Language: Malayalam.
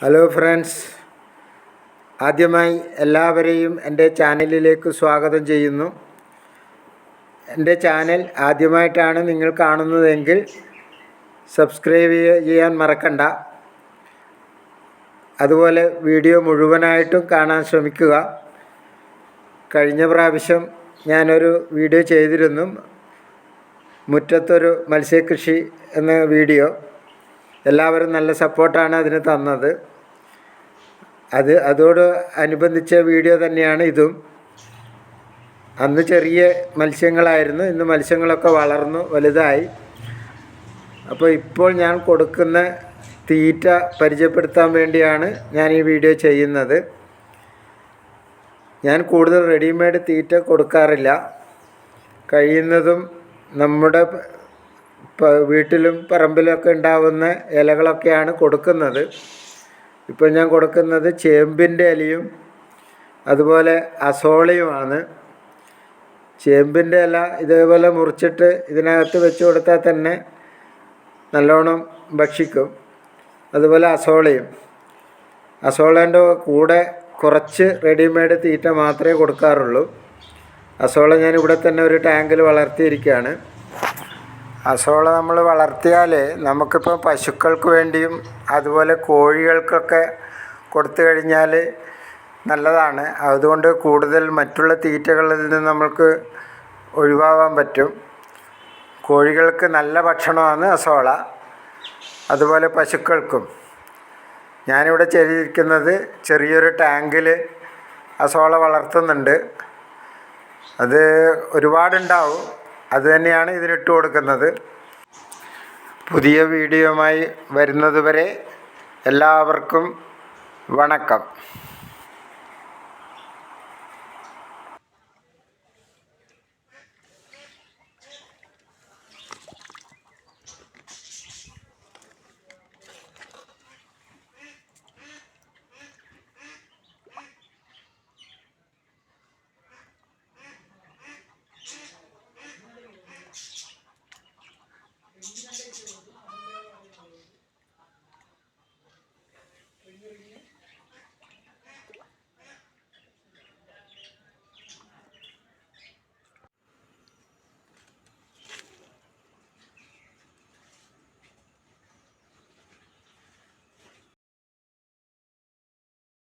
ഹലോ ഫ്രണ്ട്സ് ആദ്യമായി എല്ലാവരെയും എന്റെ ചാനലിലേക്ക് സ്വാഗതം ചെയ്യുന്നു. എന്റെ ചാനൽ ആദ്യമായിട്ടാണ് നിങ്ങൾ കാണുന്നതെങ്കിൽ സബ്സ്ക്രൈബ് ചെയ്യാൻ മറക്കണ്ട. അതുപോലെ വീഡിയോ മുഴുവനായിട്ടും കാണാൻ ശ്രമിക്കുക. കഴിഞ്ഞ പ്രാവശ്യം ഞാനൊരു വീഡിയോ ചെയ്തിരുന്നു. മുറ്റത്തൊരു മത്സ്യകൃഷി എന്ന വീഡിയോ. എല്ലാവരും നല്ല സപ്പോർട്ടാണ് അതിന് തന്നത്. അത് അതോട് അനുബന്ധിച്ച വീഡിയോ തന്നെയാണ് ഇതും. അന്ന് ചെറിയ മത്സ്യങ്ങളായിരുന്നു. ഇന്ന് മത്സ്യങ്ങളൊക്കെ വളർന്നു വലുതായി. അപ്പോൾ ഇപ്പോൾ ഞാൻ കൊടുക്കുന്ന തീറ്റ പരിചയപ്പെടുത്താൻ വേണ്ടിയാണ് ഞാൻ ഈ വീഡിയോ ചെയ്യുന്നത്. ഞാൻ കൂടുതൽ റെഡിമെയ്ഡ് തീറ്റ കൊടുക്കാറില്ല. കഴിയുന്നതും നമ്മുടെ പ- വീട്ടിലും പറമ്പിലൊക്കെ ഉണ്ടാവുന്ന ഇലകളൊക്കെയാണ് കൊടുക്കുന്നത്. ഇപ്പോൾ ഞാൻ കൊടുക്കുന്നത് ചേമ്പിന്റെ ഇലയും അതുപോലെ അസോളയുമാണ്. ചേമ്പിന്റെ ഇല ഇതേപോലെ മുറിച്ചിട്ട് ഇതിനകത്ത് വെച്ച് കൊടുത്താൽ തന്നെ നല്ലോണം ഭക്ഷിക്കും. അതുപോലെ അസോളയും. അസോളേന്റെ കൂടെ കുറച്ച് റെഡിമെയ്ഡ് തീറ്റ മാത്രമേ കൊടുക്കാറുള്ളൂ. അസോള ഞാൻ ഇവിടെ തന്നെ ഒരു ടാങ്കിൽ വളർത്തിയിരിക്കുകയാണ്. അസോള നമ്മൾ വളർത്തിയാൽ നമുക്കിപ്പോൾ പശുക്കൾക്ക് വേണ്ടിയും അതുപോലെ കോഴികൾക്കൊക്കെ കൊടുത്തു കഴിഞ്ഞാൽ നല്ലതാണ്. അതുകൊണ്ട് കൂടുതൽ മറ്റുള്ള തീറ്റകളിൽ നിന്ന് നമുക്ക് ഒഴിവാകാൻ പറ്റും. കോഴികൾക്ക് നല്ല ഭക്ഷണമാണ് അസോള. അതുപോലെ പശുക്കൾക്കും. ഞാനിവിടെ ചെയ്തിരിക്കുന്നത് ചെറിയൊരു ടാങ്കിൽ അസോള വളർത്തുന്നുണ്ട്. അത് ഒരുപാടുണ്ടാവും. അത് തന്നെയാണ് ഇതിനിട്ട് കൊടുക്കുന്നത്. പുതിയ വീഡിയോയുമായി വരുന്നതുവരെ എല്ലാവർക്കും വണക്കം.